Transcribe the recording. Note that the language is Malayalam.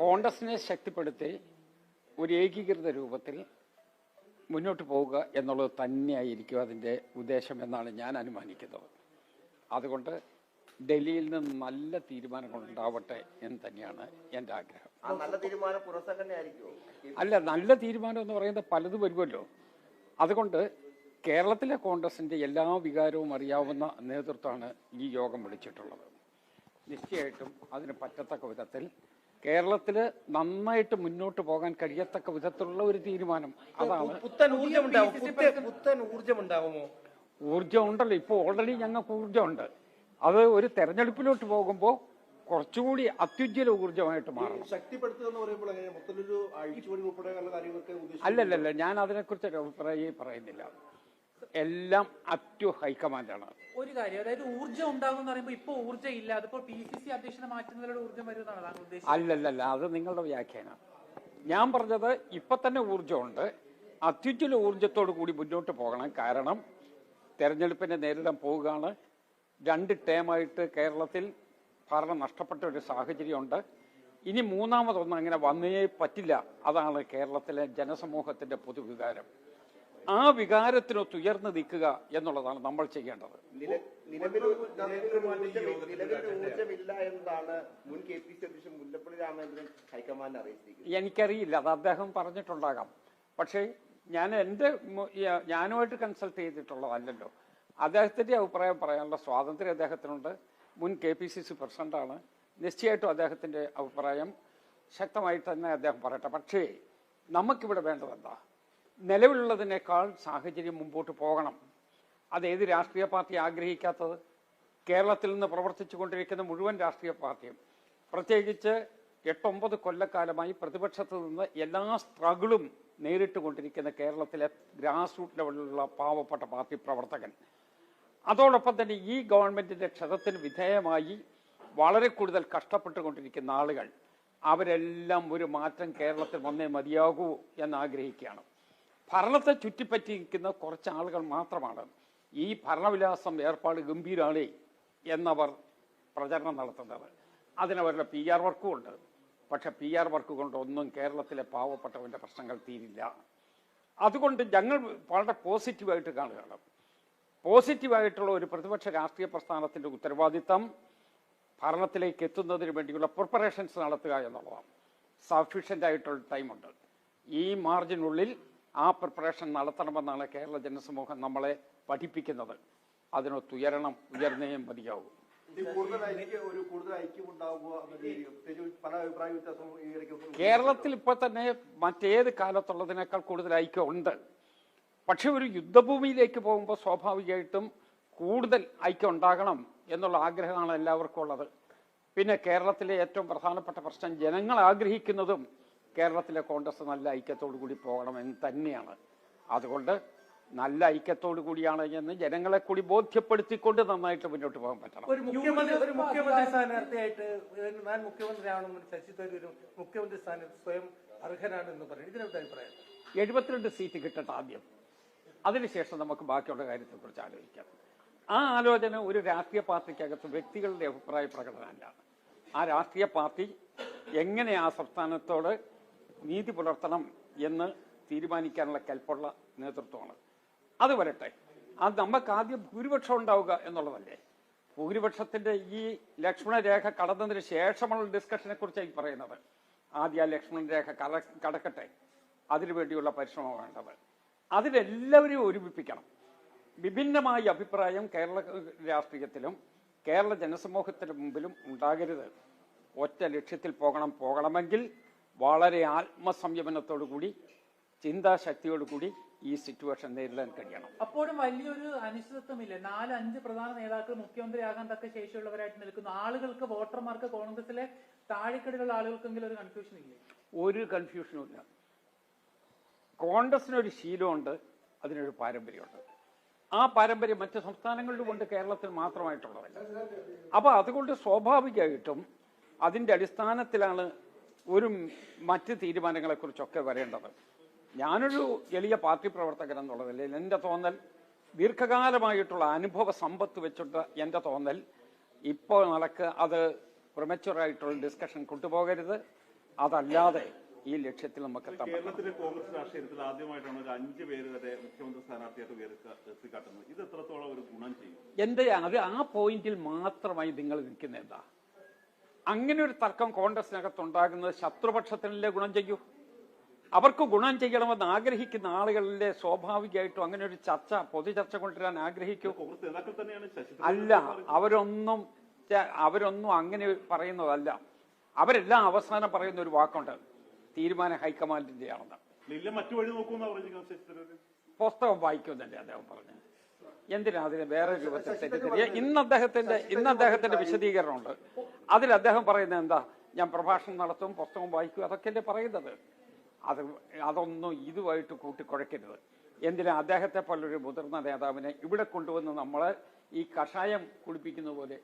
കോൺഗ്രസിനെ ശക്തിപ്പെടുത്തി ഒരു ഏകീകൃത രൂപത്തിൽ മുന്നോട്ട് പോവുക എന്നുള്ളത് തന്നെയായിരിക്കും അതിന്റെ ഉദ്ദേശം എന്നാണ് ഞാൻ അനുമാനിക്കുന്നത്. അതുകൊണ്ട് ഡൽഹിയിൽ നിന്ന് നല്ല തീരുമാനങ്ങൾ ഉണ്ടാവട്ടെ എന്ന് തന്നെയാണ് എന്റെ ആഗ്രഹം. അല്ല നല്ല തീരുമാനം എന്ന് പറയുന്നത് പലതും വരുമല്ലോ. അതുകൊണ്ട് കേരളത്തിലെ കോൺഗ്രസിന്റെ എല്ലാ വികാരവും അറിയാവുന്ന നേതൃത്വമാണ് ഈ യോഗം വിളിച്ചിട്ടുള്ളത്. നിശ്ചയമായിട്ടും അതിന് പറ്റത്തക്ക വിധത്തിൽ കേരളത്തിൽ നന്നായിട്ട് മുന്നോട്ട് പോകാൻ കഴിയത്തക്ക വിധത്തിലുള്ള ഒരു തീരുമാനം അതാണ്. പുത്തൻ പുത്തൻ ഊർജമുണ്ടാവുമോ ഊർജം ഉണ്ടല്ലോ. ഇപ്പൊ ഓൾറെഡി ഞങ്ങൾക്ക് ഊർജമുണ്ട്. അത് ഒരു തെരഞ്ഞെടുപ്പിലോട്ട് പോകുമ്പോൾ കുറച്ചുകൂടി അത്യുജ്വല ഊർജമായിട്ട് മാറും അല്ലല്ലല്ല ഞാൻ അതിനെക്കുറിച്ച് അഭിപ്രായം പറയുന്നില്ല. എല്ലാം അപ് ടു ഹൈക്കമാൻഡാണ്. ഒരു കാര്യം അതായത് ഊർജം ഉണ്ടാകും എന്ന് പറയുമ്പോൾ ഇപ്പൊ ഊർജം ഇല്ല. അതിപ്പോ പി സി സി അധ്യക്ഷനെ മാറ്റുന്നതിലൂടെ ഊർജം വരുന്നതാണ് താങ്കൾ ഉദ്ദേശിച്ചത്. അല്ലല്ലല്ല അത് നിങ്ങളുടെ വ്യാഖ്യാനം. ഞാൻ പറഞ്ഞത് ഇപ്പൊ തന്നെ ഊർജമുണ്ട്. അത്യുജ്വല ഊർജത്തോടു കൂടി മുന്നോട്ട് പോകണം. കാരണം തെരഞ്ഞെടുപ്പിനെ നേരിടാൻ പോവുകയാണ്. രണ്ട് ടേമായിട്ട് കേരളത്തിൽ ഭരണം നഷ്ടപ്പെട്ട ഒരു സാഹചര്യമുണ്ട്. ഇനി മൂന്നാമതൊന്നും അങ്ങനെ വന്നേ പറ്റില്ല. അതാണ് കേരളത്തിലെ ജനസമൂഹത്തിന്റെ പൊതുവികാരം. ആ വികാരത്തിനൊത്ത് ഉയർന്നു നിൽക്കുക എന്നുള്ളതാണ് നമ്മൾ ചെയ്യേണ്ടത്. എനിക്കറിയില്ല അത് അദ്ദേഹം പറഞ്ഞിട്ടുണ്ടാകാം. പക്ഷേ ഞാൻ എന്റെ ഞാനുമായിട്ട് കൺസൾട്ട് ചെയ്തിട്ടുള്ളതല്ലല്ലോ. അദ്ദേഹത്തിന്റെ അഭിപ്രായം പറയാനുള്ള സ്വാതന്ത്ര്യം അദ്ദേഹത്തിനുണ്ട്. മുൻ കെ പി സി സി പ്രസിഡന്റാണ്. നിശ്ചയമായിട്ടും അദ്ദേഹത്തിന്റെ അഭിപ്രായം ശക്തമായിട്ട് തന്നെ അദ്ദേഹം പറയട്ടെ. പക്ഷേ നമുക്കിവിടെ വേണ്ടത് എന്താ നിലവിലുള്ളതിനേക്കാൾ സാഹചര്യം മുമ്പോട്ട് പോകണം. അത് ഏത് രാഷ്ട്രീയ പാർട്ടി ആഗ്രഹിക്കാത്തത്? കേരളത്തിൽ നിന്ന് പ്രവർത്തിച്ചു കൊണ്ടിരിക്കുന്ന മുഴുവൻ രാഷ്ട്രീയ പാർട്ടിയും. പ്രത്യേകിച്ച് എട്ടൊമ്പത് കൊല്ലക്കാലമായി പ്രതിപക്ഷത്ത് നിന്ന് എല്ലാ സ്ട്രഗിളും നേരിട്ട് കൊണ്ടിരിക്കുന്ന കേരളത്തിലെ ഗ്രാസ് റൂട്ട് ലെവലിലുള്ള പാവപ്പെട്ട പാർട്ടി പ്രവർത്തകൻ. അതോടൊപ്പം തന്നെ ഈ ഗവൺമെന്റിന്റെ ക്ഷതത്തിന് വിധേയമായി വളരെ കൂടുതൽ കഷ്ടപ്പെട്ടുകൊണ്ടിരിക്കുന്ന ആളുകൾ. അവരെല്ലാം ഒരു മാറ്റം കേരളത്തിൽ വന്നേ മതിയാകൂ എന്ന് ആഗ്രഹിക്കുകയാണ് ഭരണത്തെ ചുറ്റിപ്പറ്റിയിരിക്കുന്ന കുറച്ച് ആളുകൾ മാത്രമാണ് ഈ ഭരണവിലാസം ഏർപ്പാട് ഗംഭീരാണ് എന്നവർ പ്രചരണം നടത്തുന്നത്. അതിനവരുടെ പി ആർ വർക്കും ഉണ്ട്. പക്ഷെ പി ആർ വർക്ക് കൊണ്ടൊന്നും കേരളത്തിലെ പാവപ്പെട്ടവന്റെ പ്രശ്നങ്ങൾ തീരില്ല. അതുകൊണ്ട് ഞങ്ങൾ വളരെ പോസിറ്റീവായിട്ട് കാണുകയാണ്. പോസിറ്റീവായിട്ടുള്ള ഒരു പ്രതിപക്ഷ രാഷ്ട്രീയ പ്രസ്ഥാനത്തിന്റെ ഉത്തരവാദിത്തം ഭരണത്തിലേക്ക് എത്തുന്നതിന് വേണ്ടിയുള്ള പ്രിപ്പറേഷൻസ് നടത്തുക എന്നുള്ളതാണ്. സഫീഷ്യന്റ് ആയിട്ടുള്ള ടൈമുണ്ട് ഈ മാർജിനുള്ളിൽ ആ പ്രിപ്പറേഷൻ നടത്തണമെന്നാണ് കേരള ജനസമൂഹം നമ്മളെ പഠിപ്പിക്കുന്നത്. അതിനൊത്തുയരണം ഉയർന്നേയും മതിയാവും. കേരളത്തിൽ ഇപ്പൊ തന്നെ മറ്റേത് കാലത്തുള്ളതിനേക്കാൾ കൂടുതൽ ഐക്യം ഉണ്ട് പക്ഷെ ഒരു യുദ്ധഭൂമിയിലേക്ക് പോകുമ്പോൾ സ്വാഭാവികമായിട്ടും കൂടുതൽ ഐക്യം ഉണ്ടാകണം എന്നുള്ള ആഗ്രഹമാണ് എല്ലാവർക്കും ഉള്ളത്. പിന്നെ കേരളത്തിലെ ഏറ്റവും പ്രധാനപ്പെട്ട പ്രശ്നം ജനങ്ങൾ ആഗ്രഹിക്കുന്നതും കേരളത്തിലെ കോൺഗ്രസ് നല്ല ഐക്യത്തോടു കൂടി പോകണമെന്ന് തന്നെയാണ്. അതുകൊണ്ട് നല്ല ഐക്യത്തോടു കൂടിയാണ് എന്ന് ജനങ്ങളെ കൂടി ബോധ്യപ്പെടുത്തിക്കൊണ്ട് നന്നായിട്ട് മുന്നോട്ട് പോകാൻ പറ്റണം. ഒരു മുഖ്യമന്ത്രി ഒരു മുഖ്യമന്ത്രി സ്ഥാനാർത്ഥിയായിട്ട് ഞാൻ മുഖ്യമന്ത്രിയാണെന്ന് ശശി തരൂരും ഒരു മുഖ്യമന്ത്രി സ്ഥാനം സ്വയം അർഹനാണ് എന്ന് പറയും ഇതിനകത്ത് അഭിപ്രായം? എഴുപത്തിരണ്ട് സീറ്റ് കിട്ടട്ടെ ആദ്യം. അതിനുശേഷം നമുക്ക് ബാക്കിയുള്ള കാര്യത്തെക്കുറിച്ച് ആലോചിക്കാം. ആ ആലോചന ഒരു രാഷ്ട്രീയ പാർട്ടിക്കകത്ത് വ്യക്തികളുടെ അഭിപ്രായ പ്രകടനമല്ല. ആ രാഷ്ട്രീയ പാർട്ടി എങ്ങനെ ആ സംസ്ഥാനത്തോട് നീതി പുലർത്തണം എന്ന് തീരുമാനിക്കാനുള്ള കൽപ്പുള്ള നേതൃത്വമാണ്. അത് വരട്ടെ. അത് നമുക്ക് ആദ്യം ഭൂരിപക്ഷം ഉണ്ടാവുക എന്നുള്ളതല്ലേ? ഭൂരിപക്ഷത്തിന്റെ ഈ ലക്ഷ്മണരേഖ കടന്നതിന് ശേഷമുള്ള ഡിസ്കഷനെ കുറിച്ചാണ് ഈ പറയുന്നത്. ആദ്യം ആ ലക്ഷ്മണ കട കടക്കട്ടെ. അതിനുവേണ്ടിയുള്ള പരിശ്രമം വേണ്ടത്. അതിലെല്ലാവരെയും ഒരുമിപ്പിക്കണം. വിഭിന്നമായ അഭിപ്രായം കേരള രാഷ്ട്രീയത്തിലും കേരള ജനസമൂഹത്തിന് മുമ്പിലും ഉണ്ടാകരുത്. ഒറ്റ ലക്ഷ്യത്തിൽ പോകണം പോകണമെങ്കിൽ വളരെ ആത്മസംയമനത്തോടുകൂടി ചിന്താശക്തിയോടുകൂടി ഈ സിറ്റുവേഷൻ നേരിടാൻ കഴിയണം. അപ്പോഴും വലിയൊരു അനിശ്ചിതത്വമില്ല. നാല് അഞ്ച് പ്രധാന നേതാക്കൾ മുഖ്യമന്ത്രിയാകാൻ തക്ക ശേഷിയുള്ളവരായിട്ട് നിൽക്കുന്നു. ആളുകൾക്ക് വോട്ടർമാർക്ക് കോൺഗ്രസിലെ താഴെക്കടിലുള്ള ആളുകൾക്കെങ്കിലും ഒരു കൺഫ്യൂഷൻ ഇല്ലേ? ഒരു കൺഫ്യൂഷനും ഇല്ല. കോൺഗ്രസിനൊരു ശീലമുണ്ട് അതിനൊരു പാരമ്പര്യമുണ്ട്. ആ പാരമ്പര്യം മറ്റ് സംസ്ഥാനങ്ങളിലും ഉണ്ട് കേരളത്തിൽ മാത്രമായിട്ടുള്ളതല്ല. അപ്പൊ അതുകൊണ്ട് സ്വാഭാവികമായിട്ടും അതിന്റെ അടിസ്ഥാനത്തിലാണ് ഒരു മറ്റ് തീരുമാനങ്ങളെക്കുറിച്ചൊക്കെ വരേണ്ടത് ഞാനൊരു എളിയ പാർട്ടി പ്രവർത്തകൻ എന്നുള്ളതല്ല എന്റെ തോന്നൽ. ദീർഘകാലമായിട്ടുള്ള അനുഭവ സമ്പത്ത് വെച്ചിട്ട് എന്റെ തോന്നൽ. ഇപ്പോൾ നടക്ക് അത് പ്രൊമച്ചുറായിട്ടുള്ള ഡിസ്കഷൻ കൊണ്ടുപോകരുത്. അതല്ലാതെ ഈ ലക്ഷ്യത്തിൽ നമുക്ക് കേരളത്തിലെ കോൺഗ്രസ് രാഷ്ട്രീയത്തിൽ ആദ്യമായിട്ടാണ് ഒരു അഞ്ച് പേര് വരെ മുഖ്യമന്ത്രി സ്ഥാനാർത്ഥിയായിട്ട് ഇത് എത്രത്തോളം ഒരു ഗുണം ചെയ്യും? എന്റെ അത് ആ പോയിന്റിൽ മാത്രമായി നിങ്ങൾ നിൽക്കുന്ന എന്താ? അങ്ങനെ ഒരു തർക്കം കോൺഗ്രസിനകത്ത് ഉണ്ടാകുന്നത് ശത്രുപക്ഷത്തിനല്ലേ ഗുണം ചെയ്യൂ? അവർക്ക് ഗുണം ചെയ്യണമെന്ന് ആഗ്രഹിക്കുന്ന ആളുകളിലെ സ്വാഭാവികമായിട്ടും അങ്ങനെ ഒരു ചർച്ച പൊതു ചർച്ച കൊണ്ടുവരാൻ ആഗ്രഹിക്കൂ. അല്ല അവരൊന്നും അവരൊന്നും അങ്ങനെ പറയുന്നതല്ല. അവരെല്ലാം അവസാനം പറയുന്ന ഒരു വാക്കുണ്ട്. തീരുമാനം ഹൈക്കമാൻഡിന്റെ ആണെന്ന് പുസ്തകം വായിക്കുമെന്നല്ലേ അദ്ദേഹം പറഞ്ഞത്. എന്തിനാ അതിന് വേറെ രൂപത്തിൽ തെറ്റിദ്ധരിയ ഇന്ന് അദ്ദേഹത്തിന്റെ ഇന്ന് അദ്ദേഹത്തിന്റെ വിശദീകരണമുണ്ട്. അതിൽ അദ്ദേഹം പറയുന്നത് എന്താ? ഞാൻ പ്രഭാഷണം നടത്തും പുസ്തകം വായിക്കും അതൊക്കെ അതൊക്കെയല്ലേ പറയുന്നത്. അത് അതൊന്നും ഇതുമായിട്ട് കൂട്ടിക്കുഴക്കരുത് എന്തിനാ അദ്ദേഹത്തെ പോലൊരു മുതിർന്ന നേതാവിനെ ഇവിടെ കൊണ്ടുവന്ന് നമ്മളെ ഈ കഷായം കുടിപ്പിക്കുന്ന പോലെ